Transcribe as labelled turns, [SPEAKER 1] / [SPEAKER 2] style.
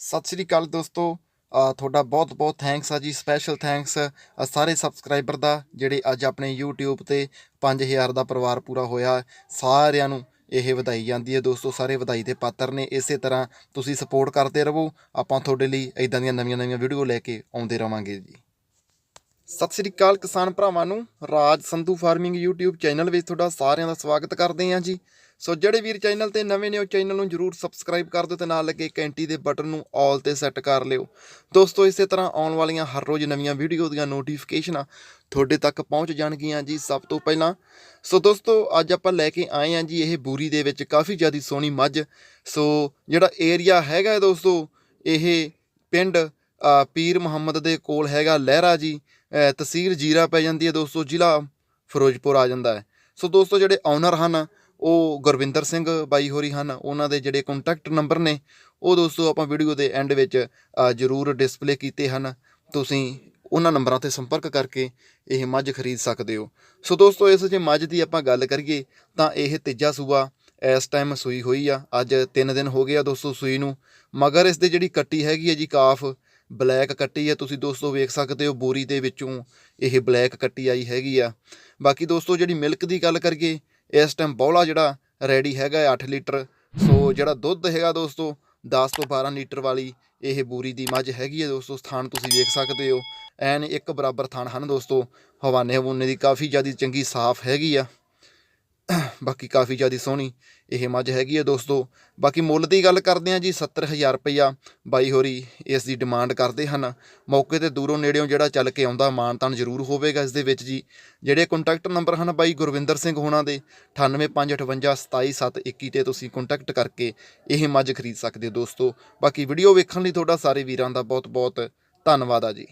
[SPEAKER 1] ਸਤਿ ਸ੍ਰੀ ਅਕਾਲ ਦੋਸਤੋ। ਤੁਹਾਡਾ ਬਹੁਤ ਬਹੁਤ ਥੈਂਕਸ ਆ ਜੀ ਸਪੈਸ਼ਲ ਥੈਂਕਸ ਸਾਰੇ ਸਬਸਕ੍ਰਾਈਬਰ ਦਾ, ਜਿਹੜੇ ਅੱਜ ਆਪਣੇ YouTube ਤੇ 5000 ਦਾ ਪਰਿਵਾਰ ਪੂਰਾ ਹੋਇਆ, ਸਾਰਿਆਂ ਨੂੰ ਇਹ ਵਧਾਈ ਜਾਂਦੀ ਹੈ ਦੋਸਤੋ, ਸਾਰੇ ਵਧਾਈ ਦੇ ਪਾਤਰ ਨੇ। ਇਸੇ ਤਰ੍ਹਾਂ ਤੁਸੀਂ ਸਪੋਰਟ ਕਰਦੇ ਰਹੋ, ਆਪਾਂ ਤੁਹਾਡੇ ਲਈ ਇਦਾਂ ਦੀਆਂ ਨਵੀਆਂ ਨਵੀਆਂ ਵੀਡੀਓ ਲੈ ਕੇ ਆਉਂਦੇ ਰਵਾਂਗੇ ਜੀ। ਸਤਿ ਸ੍ਰੀ ਅਕਾਲ ਕਿਸਾਨ ਭਰਾਵਾਂ ਨੂੰ, Raj Sandhu farming YouTube channel ਵਿੱਚ ਤੁਹਾਡਾ ਸਾਰਿਆਂ ਦਾ ਸਵਾਗਤ ਕਰਦੇ ਹਾਂ ਜੀ। ਸੋ ਜਿਹੜੇ ਵੀਰ ਚੈਨਲ ਤੇ ਨਵੇਂ ਨੇ, ਉਹ ਚੈਨਲ ਨੂੰ ਜਰੂਰ ਸਬਸਕ੍ਰਾਈਬ ਕਰ ਦਿਓ ਤੇ ਨਾਲ ਲੱਗੇ ਘੰਟੀ ਦੇ ਬਟਨ ਨੂੰ ਆਲ ਤੇ ਸੈੱਟ ਕਰ ਲਿਓ। ਦੋਸਤੋ, ਇਸੇ ਤਰ੍ਹਾਂ ਆਉਣ ਵਾਲੀਆਂ ਹਰ ਰੋਜ਼ ਨਵੀਆਂ ਵੀਡੀਓ ਦੀਆਂ ਨੋਟੀਫਿਕੇਸ਼ਨਾਂ ਤੁਹਾਡੇ ਤੱਕ ਪਹੁੰਚ ਜਾਣਗੀਆਂ ਜੀ ਸਭ ਤੋਂ ਪਹਿਲਾਂ। ਸੋ ਦੋਸਤੋ, ਅੱਜ ਆਪਾਂ ਲੈ ਕੇ ਆਏ ਹਾਂ ਜੀ ਇਹ ਬੂਰੀ ਦੇ ਵਿੱਚ ਕਾਫੀ ਜ਼ਿਆਦੀ ਸੋਹਣੀ ਮੱਝ। ਸੋ ਜਿਹੜਾ ਏਰੀਆ ਹੈਗਾ ਦੋਸਤੋ, ਇਹ ਪਿੰਡ ਪੀਰ ਮੁਹੰਮਦ ਦੇ ਕੋਲ ਹੈਗਾ ਲਹਿਰਾ ਜੀ। ਅ, ਤਹਿਸੀਲ ਜੀਰਾ ਪੈ ਜਾਂਦੀ ਹੈ ਦੋਸਤੋ ਜ਼ਿਲ੍ਹਾ ਫਿਰੋਜ਼ਪੁਰ ਆ ਜਾਂਦਾ ਹੈ। ਸੋ ਦੋਸਤੋ ਜਿਹੜੇ ਓਨਰ ਹਨ ਉਹ ਗੁਰਵਿੰਦਰ ਸਿੰਘ ਬਾਈ ਹੋਰੀ ਹਨ। ਉਹਨਾਂ ਦੇ ਜਿਹੜੇ ਕੰਟੈਕਟ ਨੰਬਰ ਨੇ ਉਹ ਦੋਸਤੋ ਆਪਾਂ ਵੀਡੀਓ ਦੇ ਐਂਡ ਵਿੱਚ ਜ਼ਰੂਰ ਡਿਸਪਲੇ ਕੀਤੇ ਹਨ। ਤੁਸੀਂ ਉਹਨਾਂ ਨੰਬਰਾਂ ਤੇ ਸੰਪਰਕ ਕਰਕੇ ਇਹ ਮੱਝ ਖਰੀਦ ਸਕਦੇ ਹੋ। ਸੋ ਦੋਸਤੋ ਇਸ ਜੇ ਮੱਝ ਦੀ ਆਪਾਂ ਗੱਲ ਕਰੀਏ ਤਾਂ ਇਹ ਤੀਜਾ ਸੂਆ ਇਸ ਟਾਈਮ ਸੂਈ ਹੋਈ ਆ। ਅੱਜ 3 ਦਿਨ ਹੋ ਗਏ ਆ ਦੋਸਤੋ ਸੂਈ ਨੂੰ। ਮਗਰ ਇਸ ਦੇ ਜਿਹੜੀ ਕੱਟੀ ਹੈਗੀ ਹੈ ਜੀ ਕਾਫ ਬਲੈਕ ਕੱਟੀ ਹੈ ਤੁਸੀਂ ਦੋਸਤੋ ਵੇਖ ਸਕਦੇ ਹੋ ਬੋਰੀ ਦੇ ਵਿੱਚੋਂ ਇਹ ਬਲੈਕ ਕੱਟੀ ਆਈ ਹੈਗੀ ਆ। ਬਾਕੀ ਦੋਸਤੋ ਜਿਹੜੀ ਮਿਲਕ ਦੀ ਗੱਲ ਕਰੀਏ, ਇਸ ਟਾਈਮ ਬੌਲਾ ਜਿਹੜਾ ਰੈਡੀ ਹੈਗਾ ਹੈ 8 ਲੀਟਰ। ਸੋ ਜਿਹੜਾ ਦੁੱਧ ਹੈਗਾ ਦੋਸਤੋ 10 ਤੋਂ 12 ਲੀਟਰ ਵਾਲੀ ਇਹ ਬੂਰੀ ਦੀ ਮੱਝ ਹੈਗੀ ਹੈ ਦੋਸਤੋ, ਸਥਾਨ ਤੁਸੀਂ ਵੇਖ ਸਕਦੇ ਹੋ। ਐਨ ਇੱਕ ਬਰਾਬਰ ਥਾਨ ਹਨ ਦੋਸਤੋ ਹਵਾਨੇ ਹਵੂਨੇ ਦੀ ਕਾਫੀ ਜ਼ਿਆਦਾ ਚੰਗੀ ਸਾਫ਼ ਹੈਗੀ ਆ। ਬਾਕੀ ਕਾਫੀ ਜ਼ਿਆਦਾ ਸੋਹਣੀ ਇਹ ਮੱਝ ਹੈਗੀ ਹੈ ਦੋਸਤੋ। ਬਾਕੀ ਮੁੱਲ ਦੀ ਗੱਲ ਕਰਦੇ ਹਾਂ ਜੀ 70000 ਰੁਪਈਆ ਬਾਈ ਹੋਰੀ ਇਸ ਦੀ ਡਿਮਾਂਡ ਕਰਦੇ ਹਨ। ਮੌਕੇ ਤੇ ਦੂਰੋਂ ਨੇੜਿਓਂ ਜਿਹੜਾ ਚੱਲ ਕੇ ਆਉਂਦਾ, ਮਾਨਤਾਨ ਜ਼ਰੂਰ ਹੋਵੇਗਾ ਇਸ ਦੇ ਵਿੱਚ ਜੀ। ਜਿਹੜੇ ਕੰਟੈਕਟ ਨੰਬਰ ਹਨ ਬਾਈ ਗੁਰਵਿੰਦਰ ਸਿੰਘ ਹੋਣਾ ਦੇ 9855527721 ਤੇ ਤੁਸੀਂ ਕੰਟੈਕਟ ਕਰਕੇ ਇਹ ਮੱਝ ਖਰੀਦ ਸਕਦੇ ਹੋ ਦੋਸਤੋ। ਬਾਕੀ ਵੀਡੀਓ ਵੇਖਣ ਲਈ ਤੁਹਾਡਾ ਸਾਰੇ ਵੀਰਾਂ ਦਾ ਬਹੁਤ ਬਹੁਤ ਧੰਨਵਾਦ ਆ ਜੀ।